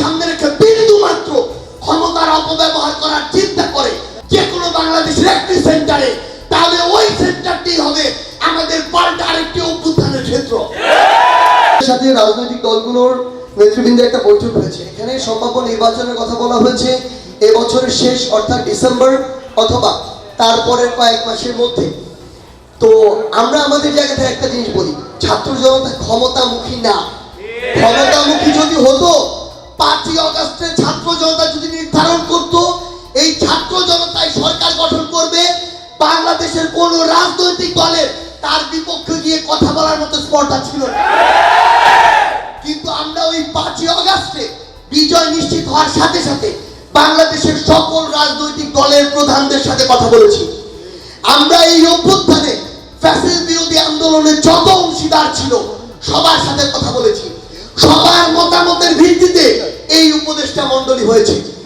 সামনে রেখে বিন্দু মাত্র ক্ষমতার অপব্যবহার করার চিন্তা করে যে কোনো বাংলাদেশের একটি সেন্টারে, তাহলে ওই সেন্টারটি হবে আমাদের পাল্টা আরেকটি অভ্যুত্থানের ক্ষেত্র। সাথে রাজনৈতিক দলগুলোর নেতৃবৃন্দের একটা বৈঠক হয়েছে। এখানে সম্ভাব্য নির্বাচনের কথা বলা হয়েছে। এবছরের শেষ, অর্থাৎ ডিসেম্বর অথবা তারপরের কয়েক মাসের মধ্যে। তো আমরা আমাদের জায়গাতে একটা জিনিস বলি, ছাত্র জনতা ক্ষমতামুখী না। ক্ষমতামুখী যদি হতো পাঁচই অগস্টে ছাত্র জনতা যদি নির্ধারণ করত, এই ছাত্র জনতায় সরকার গঠন করবে, বাংলাদেশের কোন রাজনৈতিক দলের তার বিপক্ষে গিয়ে কথা বলার মতো স্পর্ধা ছিল না। কিন্তু আমরা ওই পাঁচই অগস্টে বিজয় নিশ্চিত হওয়ার সাথে সাথে বাংলাদেশের সকল রাজনৈতিক দলের প্রধানদের সাথে কথা বলেছি। আমরা এই অভ্যুত্থানে ফ্যাসিল বিরোধী আন্দোলনের যত অংশীদার ছিল, সবার সাথে কথা বলেছি। সবার মতামতের মণ্ডলী হয়েছে।